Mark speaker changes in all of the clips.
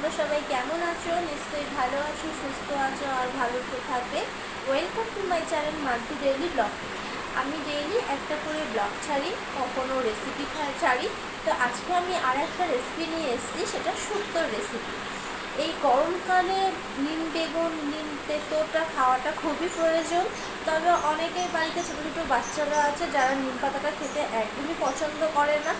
Speaker 1: তোমরা সবাই কেমন আছো? নিশ্চয়ই ভালো আছো, সুস্থ আছো আর ভালো তো থাকবে। Welcome to my channel Mantu daily vlog আমি ডেইলি একটা করে ব্লগ ছাড়ি, কখনো রেসিপি ছাড়ি। তো আজকে আমি আর একটা রেসিপি নিয়ে এসেছি, সেটা শুক্তোর রেসিপি এই গরমকালে নিম বেগুন, নিম তেঁতোটা খাওয়াটা খুবই প্রয়োজন। তবে অনেকের বাড়িতে ছোটো ছোটো বাচ্চারা আছে, যারা নিম পাতাটা খেতে একদমই পছন্দ করে না,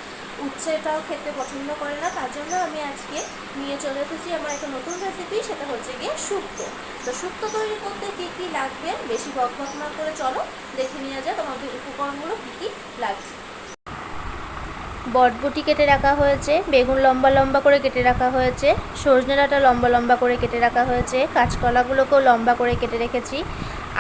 Speaker 1: উচ্ছেটাও খেতে পছন্দ করে না। তার জন্য আমি আজকে নিয়ে চলে এসেছি আমার একটা নতুন রেসিপি সেটা হচ্ছে গিয়ে শুক্তো। তো শুক্তো তৈরি করতে কী কী লাগবে? বেশি বক না করে চলো, দেখে নিয়ে যাক আমাদের উপকরণগুলো কী কী লাগছে।
Speaker 2: বটবটি কেটে রাখা হয়েছে, বেগুন লম্বা লম্বা করে কেটে রাখা হয়েছে, সজনে ডাঁটা লম্বা লম্বা করে কেটে রাখা হয়েছে, কাঁচকলাগুলোকেও লম্বা করে কেটে রেখেছি,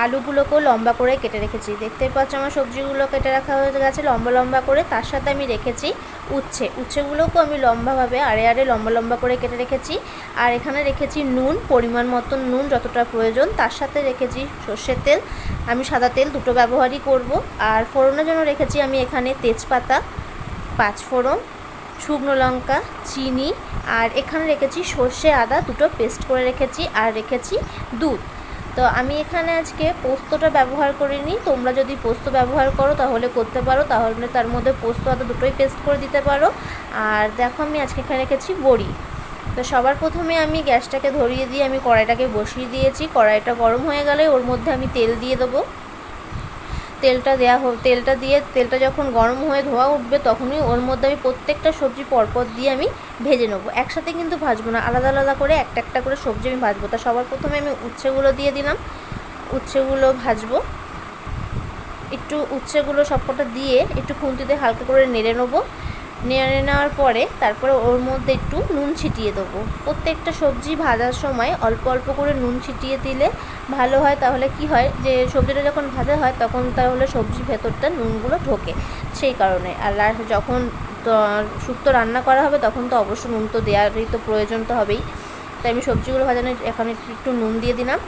Speaker 2: আলুগুলোকেও লম্বা করে কেটে রেখেছি। দেখতে পাচ্ছ আমার সবজিগুলো কেটে রাখা হয়ে গেছে, লম্বা লম্বা করে। তার সাথে আমি রেখেছি উচ্ছে। উচ্ছেগুলোকেও আমি লম্বাভাবে, আড়ে আড়ে লম্বা লম্বা করে কেটে রেখেছি। আর এখানে রেখেছি নুন, পরিমাণ মতন নুন যতটা প্রয়োজন। তার সাথে রেখেছি সর্ষের তেল। আমি সাদা তেল দুটো ব্যবহারই করব। আর ফোড়নের জন্য রেখেছি আমি এখানে তেজপাতা পাঁচফোড়ন, শুকনো লঙ্কা, চিনি, আর এখানে রেখেছি সর্ষে, আদা, দুটো পেস্ট করে রেখেছি, আর রেখেছি দুধ। তো আমি এখানে আজকে পোস্তটা ব্যবহার করিনি, তোমরা যদি পোস্ত ব্যবহার করো তাহলে করতে পারো, তাহলে তার মধ্যে পোস্ত, আদা দুটোই পেস্ট করে দিতে পারো। আর দেখো আমি আজকে এখানে রেখেছি বড়ি। তো সবার প্রথমে আমি গ্যাসটাকে ধরিয়ে দিয়ে আমি কড়াইটাকে বসিয়ে দিয়েছি, কড়াইটা গরম হয়ে গেলে ওর মধ্যে আমি তেল দিয়ে দেবো। তেলটা দেওয়া হোক তেলটা দিয়ে তেলটা যখন গরম হয়ে ধোয়া উঠবে তখনই ওর মধ্যে আমি প্রত্যেকটা সবজি পরপর দিয়ে আমি ভেজে নেব। একসাথে কিন্তু ভাজবো না, আলাদা আলাদা করে একটা একটা করে সবজি আমি ভাজবো। তা সবার প্রথমে আমি উচ্ছেগুলো দিয়ে দিলাম। উচ্ছেগুলো ভাজবো। একটু উচ্ছেগুলো সবকটা দিয়ে একটু খুন্তিতে হালকা করে নেড়ে নেব। নেড়ে নেওয়ার পরে তারপরে ওর মধ্যে একটু নুন ছিটিয়ে দেবো। প্রত্যেকটা সবজি ভাজার সময় অল্প অল্প করে নুন ছিটিয়ে দিলে ভালো হয়। তাহলে কি হয় যে সবজিটা যখন ভাজা হয় তখন তাহলে সবজি ভেতরটা নুনগুলো ঢোকে সেই কারণে। আর যখন শুক্তো রান্না করা হবে তখন তো অবশ্য নুন তো দেওয়ারই তো প্রয়োজন তো হবেই। তাই আমি সবজিগুলো ভাজানো এখানে একটু নুন দিয়ে দিলাম।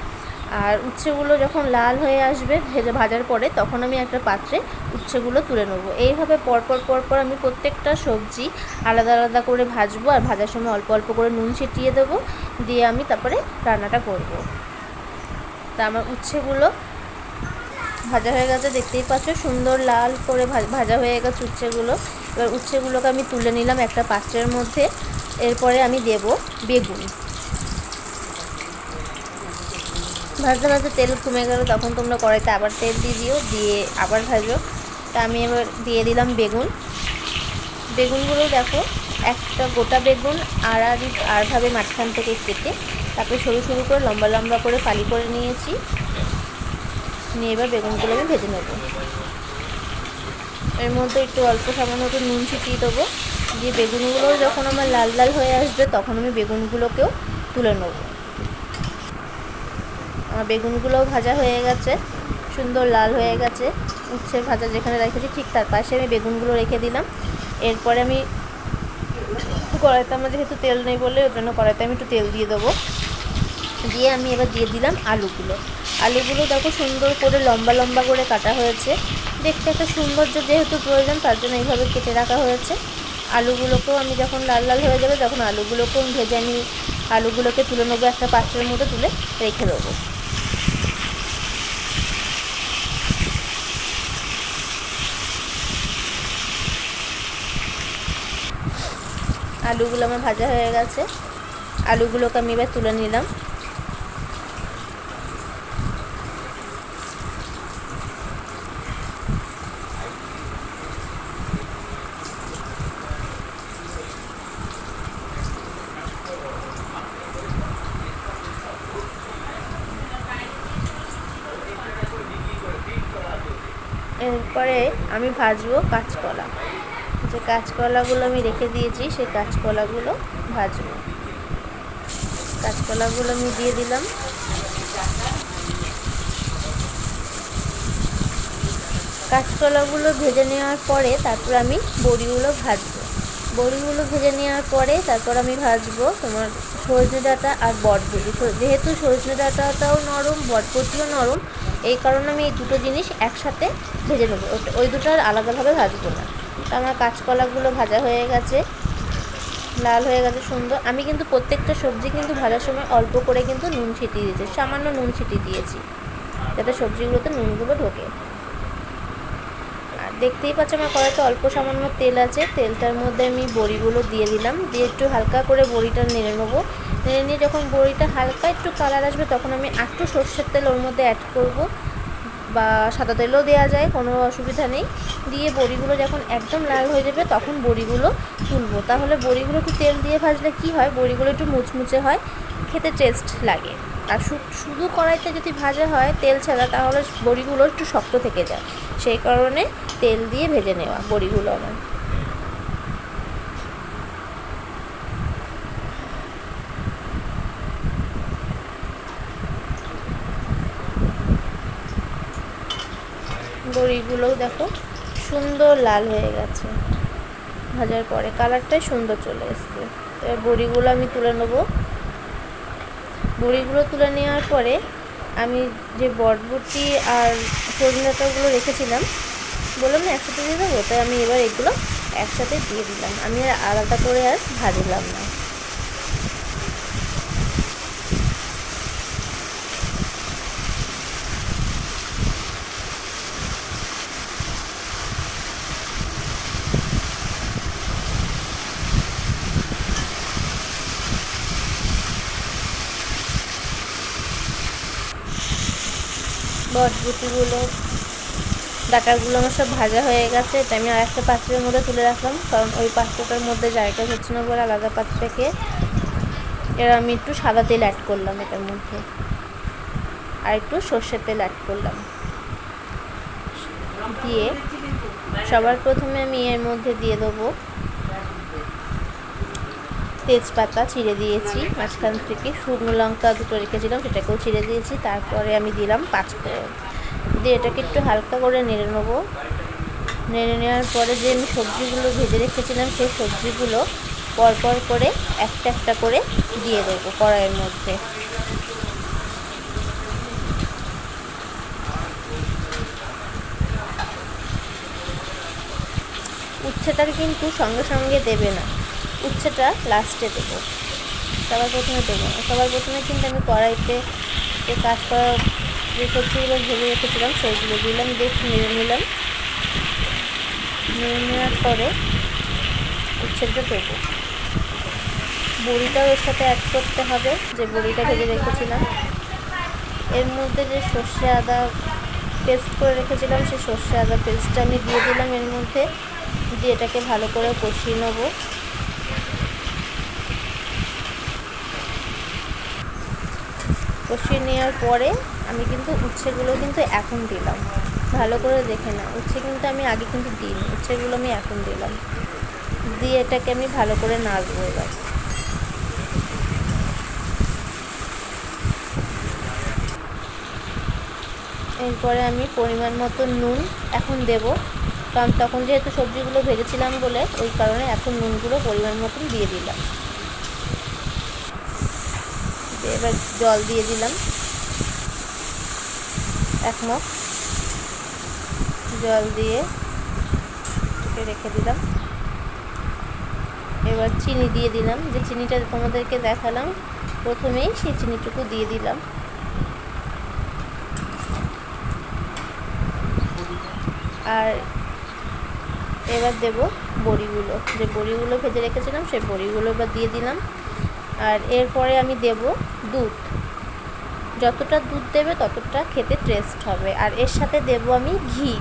Speaker 2: আর উচ্ছেগুলো যখন লাল হয়ে আসবে, ভেজে ভাজার পরে তখন আমি একটা পাত্রে উচ্ছেগুলো তুলে নেব। এইভাবে পরপর পরপর আমি প্রত্যেকটা সবজি আলাদা আলাদা করে ভাজবো আর ভাজার সময় অল্প অল্প করে নুন ছিটিয়ে দেবো, দিয়ে আমি তারপরে রান্নাটা করব। তা আমার উচ্ছেগুলো ভাজা হয়ে গেছে, দেখতেই পাচ্ছ সুন্দর লাল করে ভাজা হয়ে গেছে উচ্ছেগুলো। এবার উচ্ছেগুলোকে আমি তুলে নিলাম একটা পাত্রের মধ্যে। এরপরে আমি দেব বেগুন। ভাজতে ভাজতে তেল কমে গেল, তখন তোমরা কড়াইতে আবার তেল দিয়ে দিও, দিয়ে আবার ভাজো। তা আমি এবার দিয়ে দিলাম বেগুন। বেগুনগুলো দেখো, একটা গোটা বেগুন আর আর আরভাবে মাঝখান থেকে কেটে তারপরে সরু সরু করে লম্বা লম্বা করে ফালি করে নিয়েছি। নিয়ে এবার বেগুনগুলো আমি ভেজে নেব। এর মধ্যে একটু অল্প সামান্য একটু নুন ছিটিয়ে দেবো। দিয়ে বেগুনগুলো যখন আমার লাল লাল হয়ে আসবে, তখন আমি বেগুনগুলোকেও তুলে নেব। আমার বেগুনগুলোও ভাজা হয়ে গেছে, সুন্দর লাল হয়ে গেছে, উচ্ছে ভাজা যেখানে রেখেছি ঠিক তার পাশে আমি বেগুনগুলো রেখে দিলাম। এরপরে আমি কড়াইতে, আমার যেহেতু তেল নেই বলে ওর জন্য কড়াইতে আমি একটু তেল দিয়ে দেবো। দিয়ে আমি এবার দিয়ে দিলাম আলুগুলো। আলুগুলো দেখো সুন্দর করে লম্বা লম্বা করে কাটা হয়েছে। দেখতে একটা সৌন্দর্য যেহেতু প্রয়োজন, তার জন্য এইভাবে কেটে রাখা হয়েছে। আলুগুলোকেও আমি যখন লাল লাল হয়ে যাবে, তখন আলুগুলোকেও ভেজে আমি আলুগুলোকে তুলে নেব একটা পাত্রের মধ্যে তুলে রেখে দেবো। আলুগুলো আমার ভাজা হয়ে গেছে। আলুগুলোকে আমি এবার তুলে নিলাম। এরপরে আমি ভাজবো কাঁচকলা। যে কাঁচকলাগুলো আমি রেখে দিয়েছি, সেই কাঁচকলাগুলো ভাজবো। কাঁচকলাগুলো আমি দিয়ে দিলাম। কাঁচকলাগুলো ভেজে নেওয়ার পরে তারপর আমি বড়িগুলো ভাজবো। বড়িগুলো ভেজে নেওয়ার পরে তারপর আমি ভাজবো তোমার সজনে ডাঁটা আর বটবটি যেহেতু সজনে ডাঁটাটাও নরম বটবটিও নরম, এই কারণে আমি এই দুটো জিনিস একসাথে ভেজে নেব। ওই দুটো আর আলাদাভাবে ভাজবো না। আমার কাঁচকলাগুলো ভাজা হয়ে গেছে। লাল হয়ে গেছে, সুন্দর। আমি কিন্তু প্রত্যেকটা সবজি কিন্তু ভাজার সময় অল্প করে কিন্তু নুন ছিটিয়ে দিয়েছি, সামান্য নুন ছিটিয়ে দিয়েছি, যাতে সবজিগুলোতে নুনগুলো ঢোকে। আর দেখতেই পাচ্ছ আমার কড়াইতে অল্প সামান্য তেল আছে। তেলটার মধ্যে আমি বড়িগুলো দিয়ে দিলাম। দিয়ে একটু হালকা করে বড়িটা নেড়ে নেব। নেড়ে নিয়ে যখন বড়িটা হালকা একটু কালার আসবে, তখন আমি একটু সর্ষের তেল ওর মধ্যে অ্যাড করব। বা সাদা তেলও দেওয়া যায়, কোনো অসুবিধা নেই। দিয়ে বড়িগুলো যখন একদম লাল হয়ে যাবে, তখন বড়িগুলো তুলবো। তাহলে বড়িগুলো একটু তেল দিয়ে ভাজলে কি হয়? বড়িগুলো একটু মুচমুচে হয়, খেতে টেস্ট লাগে। আর শুধু কড়াইতে যদি ভাজা হয় তেল ছাড়া, তাহলে বড়িগুলো একটু শক্ত থেকে যায়। সেই কারণে তেল দিয়ে ভেজে নেওয়া বড়িগুলো আমার। বড়িগুলোও দেখো, সুন্দর লাল হয়ে গেছে। ভাজার পরে কালারটাই সুন্দর চলে এসছে। এবার বড়িগুলো আমি তুলে নেব। বড়িগুলো তুলে নেওয়ার পরে আমি যে বটবটি আর সজনেটাগুলো রেখেছিলাম, বললাম না একসাথে দিয়ে দেবো, তাই আমি এবার এগুলো একসাথে দিয়ে দিলাম। আমি আর আলাদা করে আর ভাজলাম না। বটবুটিগুলো ডাটাগুলো আমার সব ভাজা হয়ে গেছে, এটা আমি আর একটা পাত্রের মধ্যে তুলে রাখলাম, কারণ ওই পাত্রটার মধ্যে জায়গা হচ্ছে না বলে আলাদা পাত্রকে এর আমি একটু সাদা তেল অ্যাড করলাম এটার মধ্যে। আর একটু সর্ষের তেল অ্যাড করলাম। দিয়ে সবার প্রথমে আমি এর মধ্যে দিয়ে দেবো তেজপাতা ছিঁড়ে দিয়েছি। মাঝখান থেকে শুকনো লঙ্কা দুটো রেখেছিলাম, সেটাকেও ছিঁড়ে দিয়েছি। তারপরে আমি দিলাম পাঁচ পাঁচফোড়ন। দিয়ে এটাকে একটু হালকা করে নেড়ে নেব। নেড়ে নেওয়ার পরে যে আমি সবজিগুলো ভেজে রেখেছিলাম, সেই সবজিগুলো পরপর করে একটা একটা করে দিয়ে দেবো কড়াইয়ের মধ্যে। উচ্ছেটা কিন্তু সঙ্গে সঙ্গে দেবে না। উচ্ছেটা লাস্টে দেবো। সবার প্রথমে দেবো সবার প্রথমে কিন্তু আমি কড়াইতে যে কাজ করা যে সবজিগুলো ভেজে রেখেছিলাম সেইগুলো দিলাম একটু নেড়ে নিলাম। নেড়ে নেওয়ার পরে উচ্ছেটা দেবো। বড়িটাও এর সাথে অ্যাড করতে হবে, যে বড়িটা ভেজে রেখেছিলাম। এর মধ্যে যে সর্ষে আদা পেস্ট করে রেখেছিলাম, সেই সর্ষে আদা পেস্টটা আমি দিয়ে দিলাম। এর মধ্যে দিয়ে এটাকে ভালো করে কষিয়ে নেব। কষিয়ে নেওয়ার পরে আমি কিন্তু উচ্ছেগুলো কিন্তু এখন দিলাম। ভালো করে দেখে না উচ্ছে কিন্তু আমি আগে কিন্তু দিইনি। উচ্ছেগুলো আমি এখন দিলাম। দিয়ে এটাকে আমি ভালো করে নাড়বো এবার। এরপরে আমি পরিমাণ মতো নুন এখন দেব। কারণ তখন যেহেতু সবজিগুলো ভেজেছিলাম বলে, ওই কারণে এখন নুনগুলো পরিমাণ মতন দিয়ে দিলাম। দিয়ে এবার জল দিয়ে দিলাম। এক মগ। জল দিয়ে রেখে দিলাম। এবার চিনি দিয়ে দিলাম। যে চিনিটা তোমাদেরকে দেখালাম, প্রথমেই সেই চিনিটুকু দিয়ে দিলাম। আর এবার দেব বড়িগুলো। যে বড়িগুলো ভেজে রেখেছিলাম, সেই বড়িগুলো এবার দিয়ে দিলাম। আর এরপরে আমি দেব দুধ। যতটা দুধ দেবে ততটা খেতে টেস্ট হবে। আর এর সাথে দেব আমি ঘি।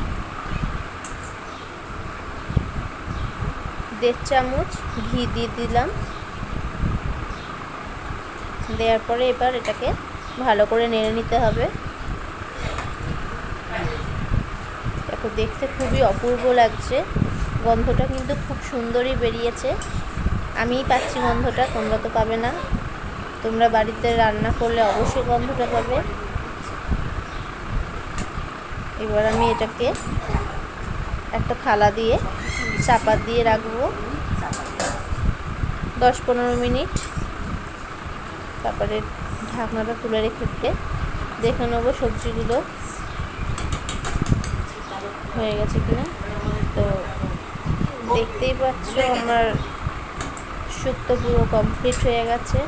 Speaker 2: দেড় চামচ ঘি দিয়ে দিলাম। দেওয়ার পরে এবার এটাকে ভালো করে নেড়ে নিতে হবে। দেখো, দেখতে খুবই অপূর্ব লাগছে। গন্ধটা কিন্তু খুব সুন্দরই বেরিয়েছে। আমিই পাচ্ছি গন্ধটা, তোমরা তো পাবে না। তোমরা বাড়িতে রান্না করলে অবশ্যই গন্ধটা পাবে। এবার আমি এটাকে একটা থালা দিয়ে চাপা দিয়ে রাখব। দশ পনেরো মিনিট। তারপরে ঢাকনাটা তুলে রেখে দেখে নেব সবজিগুলো হয়ে গেছে কিনা। তো দেখতেই পাচ্ছ আমার শুক্তো পুরো কমপ্লিট হয়ে গেছে।